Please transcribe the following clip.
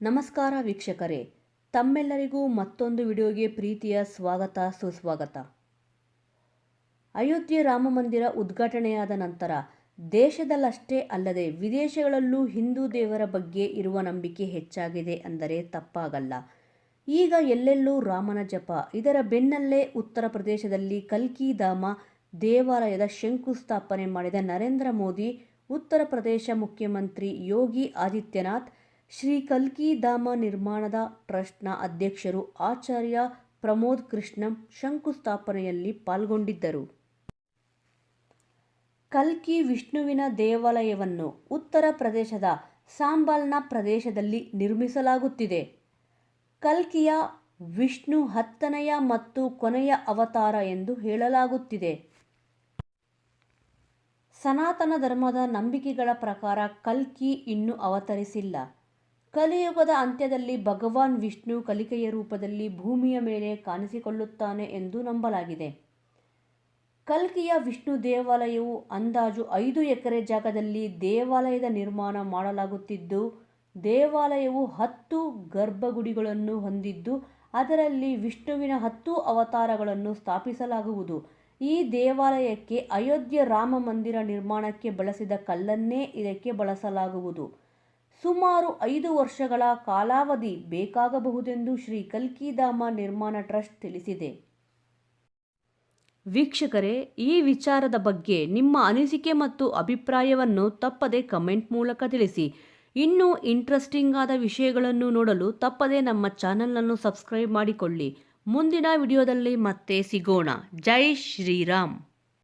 ನಮಸ್ಕಾರ ವೀಕ್ಷಕರೇ. ತಮ್ಮೆಲ್ಲರಿಗೂ ಮತ್ತೊಂದು ವಿಡಿಯೋಗೆ ಪ್ರೀತಿಯ ಸ್ವಾಗತ, ಸುಸ್ವಾಗತ. ಅಯೋಧ್ಯೆ ರಾಮ ಮಂದಿರ ಉದ್ಘಾಟನೆಯಾದ ನಂತರ ದೇಶದಲ್ಲಷ್ಟೇ ಅಲ್ಲದೆ ವಿದೇಶಗಳಲ್ಲೂ ಹಿಂದೂ ದೇವರ ಬಗ್ಗೆ ಇರುವ ನಂಬಿಕೆ ಹೆಚ್ಚಾಗಿದೆ ಅಂದರೆ ತಪ್ಪಾಗಲ್ಲ. ಈಗ ಎಲ್ಲೆಲ್ಲೂ ರಾಮನ ಜಪ, ಇದರ ಬೆನ್ನಲ್ಲೇ ಉತ್ತರ ಪ್ರದೇಶದಲ್ಲಿ ಕಲ್ಕಿ ಧಾಮ ದೇವಾಲಯದ ಶಂಕುಸ್ಥಾಪನೆ ಮಾಡಿದ ನರೇಂದ್ರ ಮೋದಿ, ಉತ್ತರ ಪ್ರದೇಶ ಮುಖ್ಯಮಂತ್ರಿ ಯೋಗಿ ಆದಿತ್ಯನಾಥ್ ಶ್ರೀ ಕಲ್ಕಿ ಧಾಮ ನಿರ್ಮಾಣದ ಟ್ರಸ್ಟ್ನ ಅಧ್ಯಕ್ಷರು ಆಚಾರ್ಯ ಪ್ರಮೋದ್ ಕೃಷ್ಣಂ ಶಂಕುಸ್ಥಾಪನೆಯಲ್ಲಿ ಪಾಲ್ಗೊಂಡಿದ್ದರು. ಕಲ್ಕಿ ವಿಷ್ಣುವಿನ ದೇವಾಲಯವನ್ನು ಉತ್ತರ ಪ್ರದೇಶದ ಸಾಂಬಾಲ್ನ ಪ್ರದೇಶದಲ್ಲಿ ನಿರ್ಮಿಸಲಾಗುತ್ತಿದೆ. ಕಲ್ಕಿಯ ವಿಷ್ಣು ಹತ್ತನೆಯ ಮತ್ತು ಕೊನೆಯ ಅವತಾರ ಎಂದು ಹೇಳಲಾಗುತ್ತಿದೆ. ಸನಾತನ ಧರ್ಮದ ನಂಬಿಕೆಗಳ ಪ್ರಕಾರ ಕಲ್ಕಿ ಇನ್ನೂ ಅವತರಿಸಿಲ್ಲ. ಕಲಿಯುಗದ ಅಂತ್ಯದಲ್ಲಿ ಭಗವಾನ್ ವಿಷ್ಣು ಕಲಿಕೆಯ ರೂಪದಲ್ಲಿ ಭೂಮಿಯ ಮೇಲೆ ಕಾಣಿಸಿಕೊಳ್ಳುತ್ತಾನೆ ಎಂದು ನಂಬಲಾಗಿದೆ. ಕಲ್ಕಿಯ ವಿಷ್ಣು ದೇವಾಲಯವು ಅಂದಾಜು ಐದು ಎಕರೆ ಜಾಗದಲ್ಲಿ ದೇವಾಲಯದ ನಿರ್ಮಾಣ ಮಾಡಲಾಗುತ್ತಿದ್ದು, ದೇವಾಲಯವು ಹತ್ತು ಗರ್ಭಗುಡಿಗಳನ್ನು ಹೊಂದಿದ್ದು, ಅದರಲ್ಲಿ ವಿಷ್ಣುವಿನ ಹತ್ತು ಅವತಾರಗಳನ್ನು ಸ್ಥಾಪಿಸಲಾಗುವುದು. ಈ ದೇವಾಲಯಕ್ಕೆ ಅಯೋಧ್ಯೆ ರಾಮ ಮಂದಿರ ನಿರ್ಮಾಣಕ್ಕೆ ಬಳಸಿದ ಕಲ್ಲನ್ನೇ ಇದಕ್ಕೆ ಬಳಸಲಾಗುವುದು. ಸುಮಾರು ಐದು ವರ್ಷಗಳ ಕಾಲಾವಧಿ ಬೇಕಾಗಬಹುದೆಂದು ಶ್ರೀ ಕಲ್ಕಿಧಾಮ ನಿರ್ಮಾಣ ಟ್ರಸ್ಟ್ ತಿಳಿಸಿದೆ. ವೀಕ್ಷಕರೇ, ಈ ವಿಚಾರದ ಬಗ್ಗೆ ನಿಮ್ಮ ಅನಿಸಿಕೆ ಮತ್ತು ಅಭಿಪ್ರಾಯವನ್ನು ತಪ್ಪದೆ ಕಮೆಂಟ್ ಮೂಲಕ ತಿಳಿಸಿ. ಇನ್ನೂ ಇಂಟ್ರೆಸ್ಟಿಂಗ್ ಆದ ವಿಷಯಗಳನ್ನು ನೋಡಲು ತಪ್ಪದೆ ನಮ್ಮ ಚಾನಲನ್ನು ಸಬ್ಸ್ಕ್ರೈಬ್ ಮಾಡಿಕೊಳ್ಳಿ. ಮುಂದಿನ ವಿಡಿಯೋದಲ್ಲಿ ಮತ್ತೆ ಸಿಗೋಣ. ಜೈ ಶ್ರೀರಾಮ್.